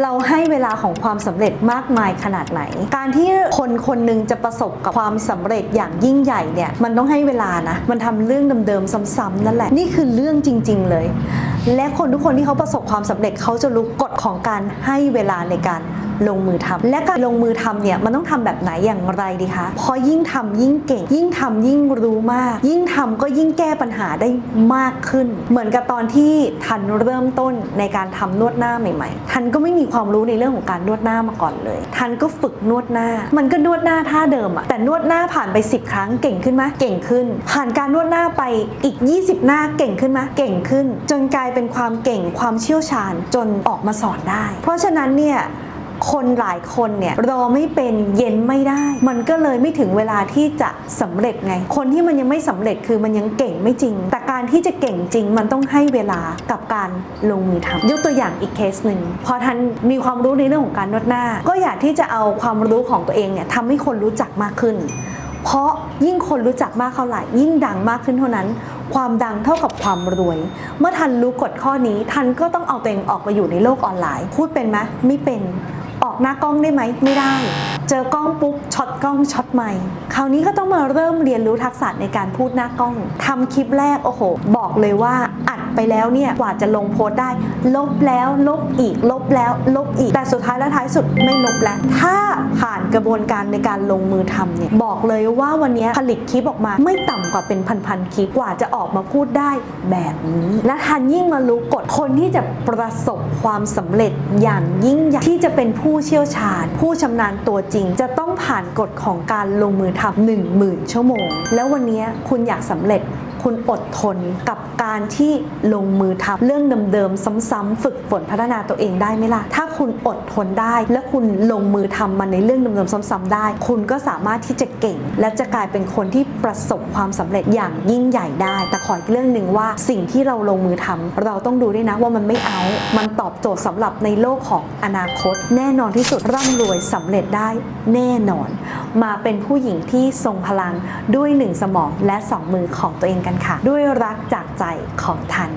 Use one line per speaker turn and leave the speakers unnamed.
เราให้เวลาของความสำเร็จมากมายขนาดไหน การที่คนคนหนึ่งจะประสบกับความสำเร็จอย่างยิ่งใหญ่เนี่ย มันต้องให้เวลานะ มันทำเรื่องเดิมๆซ้ำๆนั่นแหละ นี่คือเรื่องจริง ๆ เลย และคนทุกคนที่เขาประสบความสำเร็จเขาจะรู้กฎของการให้เวลาในการลงมือทำและการลงมือทำเนี่ยมันต้องทำแบบไหนอย่างไรดีคะเพราะยิ่งทำยิ่งเก่ง ยิ่งทำยิ่งรู้มาก ยิ่งทำก็ยิ่งแก้ปัญหาได้มากขึ้น เหมือนกับตอนที่ทันเริ่มต้นในการทำนวดหน้าใหม่ ๆ ทันก็ไม่มีความรู้ในเรื่องของการนวดหน้ามาก่อนเลย ทันก็ฝึกนวดหน้า มันก็นวดหน้าท่าเดิมอะแต่นวดหน้าผ่านไป 10 ครั้งเก่งขึ้นไหมเก่งขึ้น ผ่านการนวดหน้าไปอีก 20 หน้าเก่งขึ้นไหมเก่งขึ้น จนกลายเป็นความเก่งความเชี่ยวชาญจนออกมาสอนได้ เพราะฉะนั้นเนี่ยคนหลายคนเนี่ยรอไม่เป็นเย็นไม่ได้ มันก็เลยไม่ถึงเวลาที่จะสำเร็จไง คนที่มันยังไม่สำเร็จคือมันยังเก่งไม่จริง แต่การที่จะเก่งจริง มันต้องให้เวลากับการลงมือทำยกตัวอย่างอีกเคสหนึ่งพอทันมีความรู้ในเรื่องของการนวดหน้า ก็อยากที่จะเอาความรู้ของตัวเองเนี่ยทำให้คนรู้จักมากขึ้น เพราะยิ่งคนรู้จักมากเท่าไหร่ยิ่งดังมากขึ้นเท่านั้น ความดังเท่ากับความรวย เมื่อทันรู้กฎข้อนี้ ทันก็ต้องเอาตัวเองออกมาอยู่ในโลกออนไลน์ พูดเป็นไหมไม่เป็น ออกหน้ากล้องได้ไหมไม่ได้ เจอกล้องปุ๊บช็อตกล้องช็อตใหม่ คราวนี้ก็ต้องมาเริ่มเรียนรู้ทักษะในการพูดหน้ากล้องทำคลิปแรกโอ้โห บอกเลยว่าอัดไปแล้วเนี่ยกว่าจะลงโพสได้ ลบแล้วลบอีกลบแล้วลบอีก แต่สุดท้ายและท้ายสุดไม่ลบแล้ว ถ้าผ่า กระบวนการในการลงมือทำเนี่ยบอกเลยว่าวันนี้ผลิตคลิปออกมา ไม่ต่ำกว่าเป็นพันๆคลิปกว่าจะออกมาพูดได้แบบนี้ และทันยิ่งมารู้กฎคนที่จะประสบความสำเร็จอย่างยิ่งใหญ่ที่จะเป็นผู้เชี่ยวชาญ ผู้ชำนาญตัวจริง จะต้องผ่านกฎของการลงมือทำ1 0,000ชั่วโมง แล้ววันนี้คุณอยากสำเร็จคุณอดทนกับการที่ลงมือทำเรื่องเดิมๆซ้ำๆฝึกฝนพัฒนาตัวเองได้ไหมล่ะ ถ้าคุณอดทนได้ และคุณลงมือทำมันในเรื่องเดิมๆซ้ำๆได้ คุณก็สามารถที่จะเก่ง และจะกลายเป็นคนที่ประสบความสำเร็จอย่างยิ่งใหญ่ได้ แต่ขออีกเรื่องหนึ่งว่าสิ่งที่เราลงมือทำเราต้องดูด้วยนะว่ามันไม่เอา มันตอบโจทย์สำหรับในโลกของอนาคต แน่นอนที่สุดร่ำรวยสำเร็จได้แน่นอน มาเป็นผู้หญิงที่ทรงพลังด้วยหนึ่งสมองและสองมือของตัวเองกันค่ะ ด้วยรักจากใจของทัน